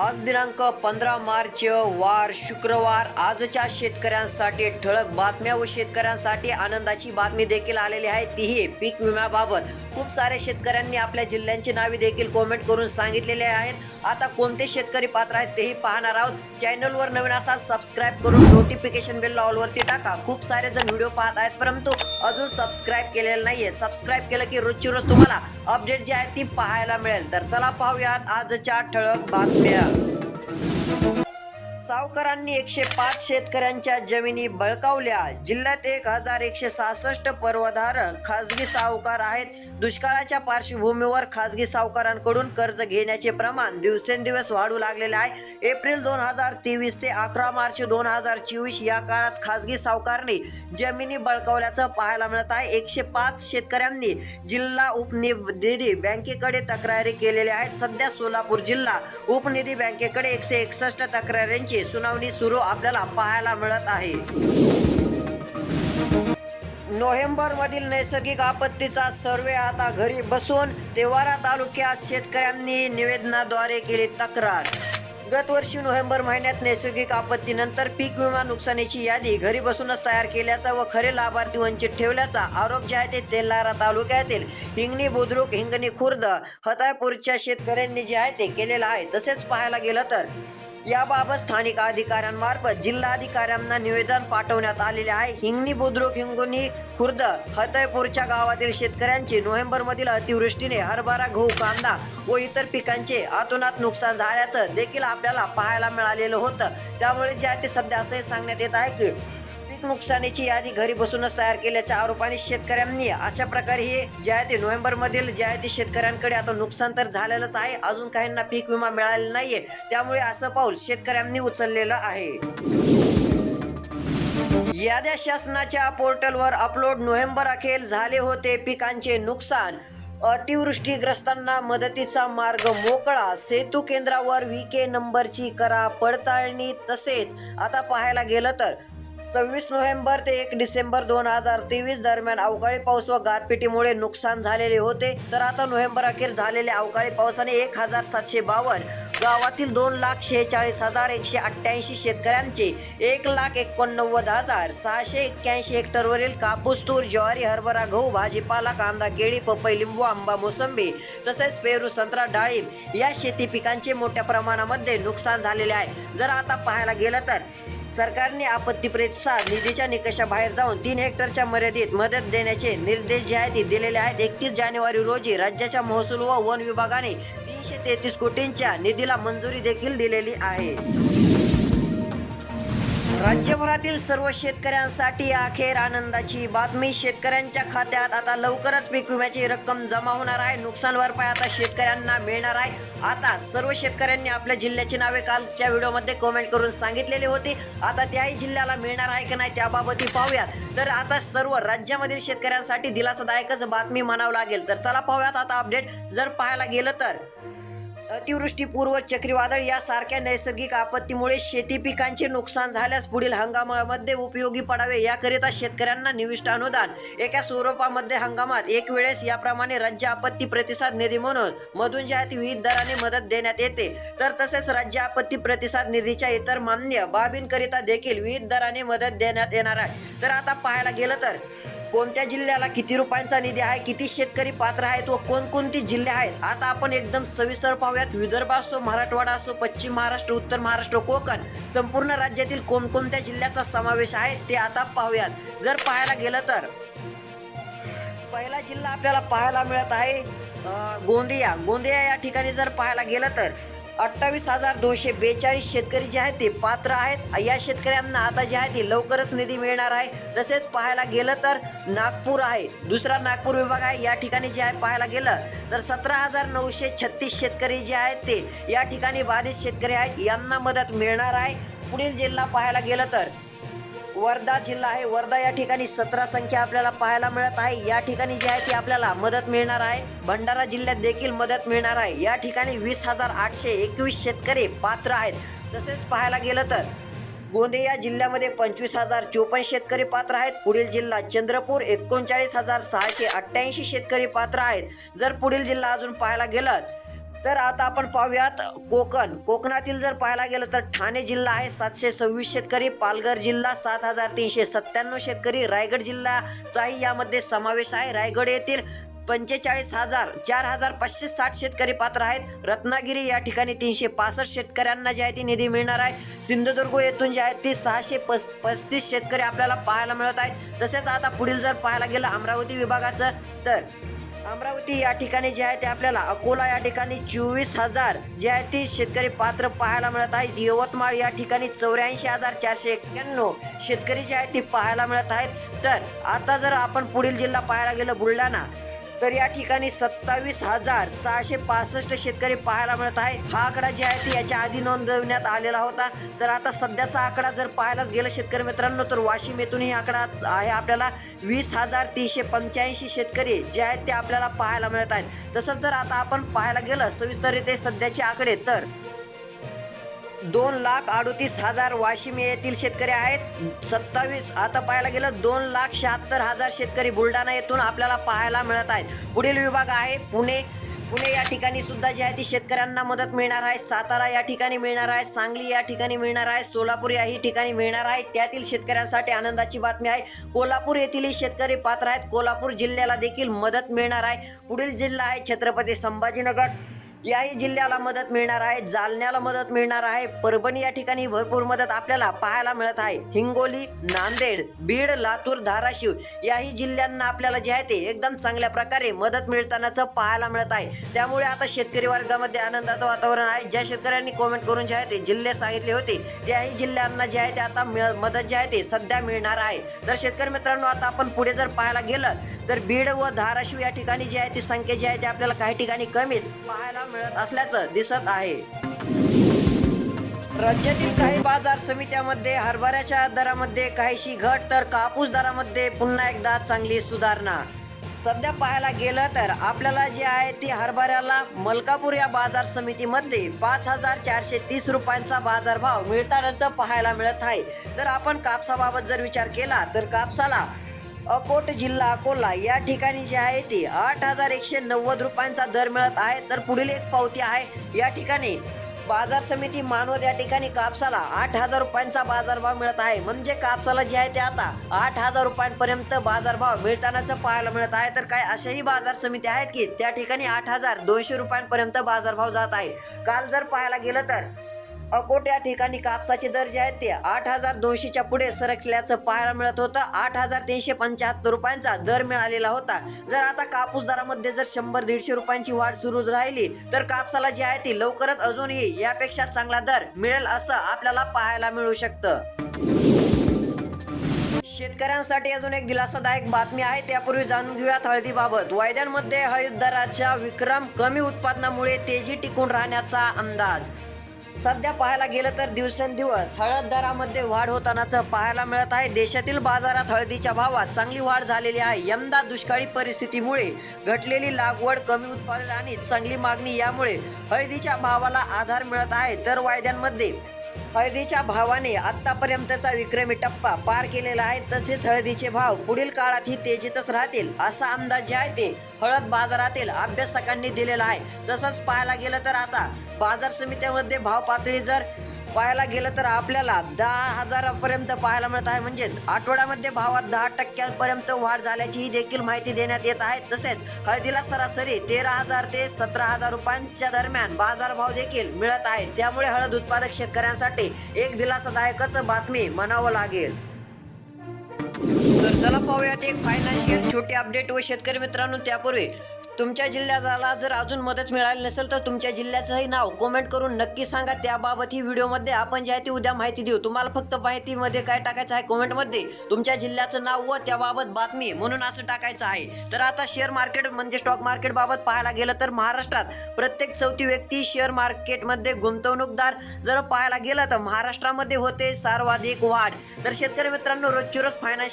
आज दिनांक पंधरा मार्च वार शुक्रवार. आजच्या शेतकऱ्यांसाठी ठळक बातम्या व शेतकऱ्यांसाठी आनंदाची बातमी देखील आलेली आहे. तीही पीक विम्याबाबत खूप साऱ्या शेतकऱ्यांनी आपल्या जिल्ह्यांची नावे देखील कॉमेंट करून सांगितलेले आहेत. आता कोणते शेतकरी पात्र आहेत तेही पाहणार आहोत. चॅनलवर नवीन असाल सबस्क्राईब करून नोटिफिकेशन बेल ऑलवरती टाका. खूप सारे जण व्हिडिओ पाहत आहेत परंतु अजून सबस्क्राईब केलेलं नाहीये. सबस्क्राईब केलं की रोजची रोज तुम्हाला अपडेट जी आहे ती पाहायला मिळेल. तर चला पाहूयात आजच्या ठळक बातम्या. सावकारांनी एकशे पाच शेतकऱ्यांच्या जमिनी बळकावल्या. जिल्ह्यात एक हजार एकशे सहासष्ट पर्वधारक खासगी सावकार आहेत. दुष्काळाच्या पार्श्वभूमीवर खासगी सावकारांकडून कर्ज घेण्याचे प्रमाण दिवसेंदिवस वाढू लागलेले आहे. एप्रिल दोन हजार तेवीस ते अकरा मार्च दोन हजार चोवीस या काळात खासगी सावकारने जमिनी बळकावल्याचं पाहायला मिळत आहे. एकशे पाच शेतकऱ्यांनी जिल्हा उपनिधी बँकेकडे तक्रारी केलेल्या आहेत. सध्या सोलापूर जिल्हा उपनिधी बँकेकडे एकशे एकसष्ट तक्रारींची सुनावणी सुरू आपल्याला पाहायला मिळत आहे. नोव्हेंबर मधील नैसर्गिक आपत्तीचा सर्वे आता घरी बसून तेवारा तालुक्यात शेतकऱ्यांनी निवेदनाद्वारे केली तक्रार. गत वर्षी नोव्हेंबर महिन्यात नैसर्गिक आपत्तीनंतर पीक विमा नुकसानीची यादी घरी बसूनच तयार केल्याचा व खरे लाभार्थी वंचित ठेवल्याचा आरोप जे आहे ते तेलारा तालुक्यातील हिंगणी बुद्रुक हिंगणी खुर्द हतायपूरच्या शेतकऱ्यांनी जे आहे ते केलेलं आहे. तसेच पाहायला गेलं तर याबाबत स्थानिक अधिकाऱ्यांमार्फत जिल्हाधिकाऱ्यांना निवेदन पाठवण्यात आलेले आहे. हिंगणी बुद्रुक हिंगणी खुर्द हतयपूरच्या गावातील शेतकऱ्यांचे नोव्हेंबर मधील अतिवृष्टीने हरभरा गहू कांदा व इतर पिकांचे अतोनात नुकसान झाल्याचं देखील आपल्याला पाहायला मिळालेलं होतं. त्यामुळे जे आहे ते सध्या असंही सांगण्यात येत आहे की नुकसानीची यादी घरी बसूनच तयार केल्याच्या आरोपाने शेतकऱ्यांनी अशा प्रकारे हे जे आहे ते नोव्हेंबर मधील जे आहे ते शेतकऱ्यांकडे आता नुकसान तर झालेलंच आहे. अजून काहींना पीक विमा मिळालेला नाहीये. त्यामुळे असं पाऊल शेतकऱ्यांनी उचललेलं आहे. याद्या शासनाच्या पोर्टलवर अपलोड नोव्हेंबर अखेर झाले होते पिकांचे नुकसान. अतिवृष्टीग्रस्तांना मदतीचा मार्ग मोकळा. सेतू केंद्रावर व्ही के नंबरची करा पडताळणी तसेच. आता पाहायला गेलं तर सव्वीस नोव्हेंबर ते एक डिसेंबर दोन हजार तेवीस दरम्यान अवकाळी पाऊस व गारपिटीमुळे नुकसान झालेले होते. तर आता नोव्हेंबर अखेर झालेल्या अवकाळी पावसाने एक हजार सातशे बावन्न गावातील दोन लाख शेहेचाळीस हजार एकशे अठ्ठ्याऐंशी शेतकऱ्यांचे एक लाख एकोणनव्वद हजार सहाशे एक्क्याऐंशी हेक्टरवरील कापूस तूर ज्वारी हरभरा गहू भाजीपाला कांदा केळी पपई लिंबू आंबा मोसंबी तसेच पेरू संत्रा डाळिंब या शेती पिकांचे मोठ्या प्रमाणामध्ये नुकसान झालेले आहे. जर आता पाहायला गेलं तर सरकारने आपत्ती प्रतिसाद निधीच्या निकषाबाहेर जाऊन तीन हेक्टरच्या मर्यादित मदत देण्याचे निर्देश जे आहेत ते दिलेले आहेत. एकतीस जानेवारी रोजी राज्याच्या महसूल व वन विभागाने तीनशे तेहतीस कोटींच्या निधीला मंजुरी देखील दिलेली आहे. राज्यभरातील सर्व शेतकऱ्यांसाठी अखेर आनंदाची बातमी. शेतकऱ्यांच्या खात्यात आता लवकरच पीक विम्याची रक्कम जमा होणार आहे. नुकसान भरपाई आता शेतकऱ्यांना मिळणार आहे. आता सर्व शेतकऱ्यांनी आपल्या जिल्ह्याची नावे कालच्या व्हिडिओमध्ये कमेंट करून सांगितलेली होती. आता त्याही जिल्ह्याला मिळणार आहे की नाही त्याबाबतही पाहूयात. तर आता सर्व राज्यामधील शेतकऱ्यांसाठी दिलासादायकच बातमी म्हणावं लागेल. तर चला पाहूयात आता अपडेट जर पाहायला गेलं तर. अतिवृष्टी पूर्व चक्रीवादळ यासारख्या नैसर्गिक आपत्तीमुळे शेती पिकांचे नुकसान झाल्यास पुढील हंगामामध्ये उपयोगी पडावे याकरिता शेतकऱ्यांना निविष्ट अनुदान. एका स्वरूपामध्ये हंगामात एक वेळेस याप्रमाणे राज्य आपत्ती प्रतिसाद निधी म्हणून मधून जे विविध दराने मदत देण्यात येते. तर तसेच राज्य आपत्ती प्रतिसाद निधीच्या इतर मान्य बाबींकरिता देखील विविध दराने मदत देण्यात येणार आहे. तर आता पाहायला गेलं तर कोणत्या जिल्ह्याला किती रुपयांचा निधी आहे किती शेतकरी पात्र आहेत व कोणकोणती जिल्हे आहेत? आता आपण एकदम सविस्तर पाहूयात. विदर्भ असो मराठवाडा असो पश्चिम महाराष्ट्र उत्तर महाराष्ट्र कोकण संपूर्ण राज्यातील कोणकोणत्या जिल्ह्याचा समावेश आहे ते आता पाहूयात. जर पाहायला गेलं तर पहिला जिल्हा आपल्याला पाहायला मिळत आहे गोंदिया. गोंदिया या ठिकाणी जर पाहायला गेलं तर अठ्ठावीस हजार दोनशे बेचाळीस शेतकरी जे आहेत ते पात्र आहेत. या शेतकऱ्यांना आता जे आहे ते लवकरच निधी मिळणार आहे. तसेच पाहायला गेलं तर नागपूर आहे. दुसरा नागपूर विभाग आहे. या ठिकाणी जे आहे पाहायला गेलं तर सतरा हजार नऊशे छत्तीस शेतकरी जे आहेत ते या ठिकाणी बाधित शेतकरी आहेत. यांना मदत मिळणार आहे. पुढील जिल्हा पाहायला गेलं तर वर्धा जिल्हा आहे. वर्धा या ठिकाणी सतरा संख्या आपल्याला पाहायला मिळत आहे. या ठिकाणी जी आहे ती आपल्याला मदत मिळणार आहे. भंडारा जिल्ह्यात देखील मदत मिळणार आहे. या ठिकाणी वीस हजार आठशे एकवीस शेतकरी पात्र आहेत. तसेच पाहायला गेलं तर गोंदिया जिल्ह्यामध्ये पंचवीस हजार चोपन्न शेतकरी पात्र आहेत. पुढील जिल्हा चंद्रपूर एकोणचाळीस हजार सहाशे अठ्ठ्याऐंशी शेतकरी पात्र आहेत. जर पुढील जिल्हा अजून पाहायला गेलं तर आता आपण पाहूयात कोकण. कोकणातील जर पाहायला गेलं तर ठाणे जिल्हा आहे सातशे सव्वीस शेतकरी पालघर जिल्हा सात हजार तीनशे सत्त्याण्णव शेतकरी रायगड जिल्ह्याचाही यामध्ये समावेश आहे. रायगड येथील पंचेचाळीस हजार चार हजार पाचशे साठ शेतकरी पात्र आहेत. रत्नागिरी या ठिकाणी तीनशे पासष्ट शेतकऱ्यांना जे आहे ती निधी मिळणार आहे. सिंधुदुर्ग येथून जे आहे ती सहाशे पस पस्तीस शेतकरी आपल्याला पाहायला मिळत आहेत. तसेच आता पुढील जर पाहायला गेलं अमरावती विभागाचं तर अमरावती या ठिकाणी जे आहे ते आपल्याला अकोला या ठिकाणी चोवीस हजार जे आहे ती शेतकरी पात्र पाहायला मिळत आहेत. यवतमाळ या ठिकाणी चौऱ्याऐंशी हजार चारशे एक्क्याण्णव शेतकरी जे आहे ती पाहायला मिळत आहेत. तर आता जर आपण पुढील जिल्हा पाहायला गेलो बुलढाणा तर या ठिकाणी सत्तावीस हजार सहाशे पासष्ट शेतकरी पाहायला मिळत आहे. हा आकडा जे आहे ते याच्या आधी नोंदवण्यात आलेला होता. तर आता सध्याचा आकडा जर पाहायलाच गेलं शेतकरी मित्रांनो तर वाशिम येथून ही आकडा आहे आपल्याला वीस हजार तीनशे पंच्याऐंशी शेतकरी जे आहेत ते आपल्याला पाहायला मिळत आहेत. तसंच जर आता आपण पाहायला गेलं सविस्तर सध्याचे आकडे तर दोन लाख अडोतीस हजार वाशिम येथील शेतकरी आहेत. सत्तावीस आता पाहायला गेलं दोन लाख शहात्तर हजार शेतकरी बुलढाणा येथून आपल्याला पाहायला मिळत आहेत. पुढील विभाग आहे पुणे. पुणे या ठिकाणी सुद्धा जे आहे ती शेतकऱ्यांना मदत मिळणार आहे. सातारा या ठिकाणी मिळणार आहे. सांगली या ठिकाणी मिळणार आहे. सोलापूर याही ठिकाणी मिळणार आहे. त्यातील शेतकऱ्यांसाठी आनंदाची बातमी आहे. कोल्हापूर येथीलही शेतकरी पात्र आहेत. कोल्हापूर जिल्ह्याला देखील मदत मिळणार आहे. पुढील जिल्हा आहे छत्रपती संभाजीनगर. याही जिल्ह्याला मदत मिळणार आहे जालन्याला मदत मिळणार आहे. परभणी या ठिकाणी भरपूर मदत आपल्याला पाहायला मिळत आहे. हिंगोली नांदेड बीड लातूर धाराशिव याही जिल्ह्यांना आपल्याला जे आहे ते एकदम चांगल्या प्रकारे मदत मिळतानाचं पाहायला मिळत आहे. त्यामुळे आता शेतकरी वर्गामध्ये आनंदाचं वातावरण आहे. ज्या शेतकऱ्यांनी कॉमेंट करून जे आहे ते जिल्हे सांगितले होते त्याही जिल्ह्यांना जे आहे ते आता मिळ- मदत जे आहे ते सध्या मिळणार आहे. तर शेतकरी मित्रांनो आता आपण पुढे जर पाहायला गेलं तर बीड व धाराशिव या ठिकाणी जी आहे ती संख्या जी आहे ती आपल्याला काही ठिकाणी कमीच पाहायला मिळत असल्याचं दिसत आहे. राज्यातील काही बाजार समित्यामध्ये हरभऱ्याच्या दरामध्ये काहीशी घट तर कापूस दरामध्ये पुन्हा एकदा चांगली सुधारणा. सध्या पाहायला गेलं तर आपल्याला जे आहे ती हरभऱ्याला मलकापूर या बाजार समितीमध्ये पाच हजार चारशे तीस रुपयांचा बाजारभाव मिळतानाच पाहायला मिळत आहे. तर आपण कापसाबाबत जर विचार केला तर कापसाला अकोट जिल्हा अकोला या ठिकाणी जे आहे ती आठ हजार एकशे नव्वद रुपयांचा दर मिळत आहे. तर पुढील एक पावती आहे या ठिकाणी बाजार समिती मानवत या ठिकाणी कापसाला आठ हजार रुपयांचा बाजारभाव मिळत आहे. म्हणजे कापसाला जे आहे ते आता आठ हजार रुपयांपर्यंत बाजारभाव मिळतानाच पाहायला मिळत आहे. तर काही अशाही बाजार समिती आहेत की त्या ठिकाणी आठ हजार दोनशे रुपयांपर्यंत बाजारभाव जात आहे. काल जर पाहायला गेलं तर अकोट या ठिकाणी कापसाचे दर जे आहेत ते. आठ हजार दोनशेच्या पुढे सरकल्याचं पाहायला मिळत होतं. आठ हजार तीनशे पंच्याहत्तर रुपयांचा दर मिळालेला होता. जर आता कापूस दरामध्ये जर शंभर दीडशे रुपयांची वाढ सुरूच राहिली तर कापसाला जी आहे ती लवकरच अजूनही यापेक्षा चांगला दर मिळेल असं आपल्याला पाहायला मिळू शकतं. शेतकऱ्यांसाठी अजून एक दिलासादायक बातमी आहे त्यापूर्वी जाणून घेऊयात हळदीबाबत. वायद्यांमध्ये हळद दराच्या विक्रम कमी उत्पादनामुळे तेजी टिकून राहण्याचा अंदाज. सध्या पाहायला गेलं तर दिवसेंदिवस हळद दरामध्ये वाढ होतानाचं पाहायला मिळत आहे. देशातील बाजारात हळदीच्या भावात चांगली वाढ झालेली आहे. यंदा दुष्काळी परिस्थितीमुळे घटलेली लागवड कमी उत्पादन आणि चांगली मागणी यामुळे हळदीच्या भावाला आधार मिळत आहे. तर वायद्यांमध्ये हळदीच्या भावाने आतापर्यंतचा विक्रमी टप्पा पार केलेला आहे. तसेच हळदीचे भाव पुढील काळातही तेजीतच राहतील असा अंदाज जे आहे ते हळद बाजारातील अभ्यासकांनी दिलेला आहे. तसंच पाहायला गेलं तर आता बाजार समित्यामध्ये भाव पातळी जर पाहायला गेलं तर आपल्याला दहा हजारापर्यंत पाहायला मिळत आहे. म्हणजेच आठवड्यामध्ये भावात दहा टक्क्यांपर्यंत वाढ झाल्याचीही देखील माहिती देण्यात येत आहे. तसेच हळदीला सरासरी तेरा हजार ते सतरा हजार रुपयांच्या दरम्यान बाजारभाव देखील मिळत आहे. त्यामुळे हळद उत्पादक शेतकऱ्यांसाठी एक दिलासादायकच बातमी म्हणावं लागेल. तर चला पाहूयात एक फायनान्शियल छोटी अपडेट व शेतकरी मित्रांनो त्यापूर्वी तुमच्या जिल्ह्याला जर अजून मदत मिळाली नसेल तर तुमच्या जिल्ह्याचंही नाव कमेंट करून नक्की सांगा. त्याबाबत ही व्हिडिओमध्ये आपण जे आहे ती उद्या माहिती देऊ. तुम्हाला फक्त माहितीमध्ये काय टाकायचं आहे कमेंटमध्ये तुमच्या जिल्ह्याचं नाव व त्याबाबत बातमी म्हणून असं टाकायचं आहे. तर आता शेअर मार्केट म्हणजे स्टॉक मार्केट बाबत पाहायला गेलं तर महाराष्ट्रात प्रत्येक चौथी व्यक्ती शेअर मार्केटमध्ये गुंतवणूकदार जर पाहायला गेलं तर महाराष्ट्रामध्ये होते सर्वाधिक वाढ. तर शेतकरी मित्रांनो रोजची रोज फायनान्शियल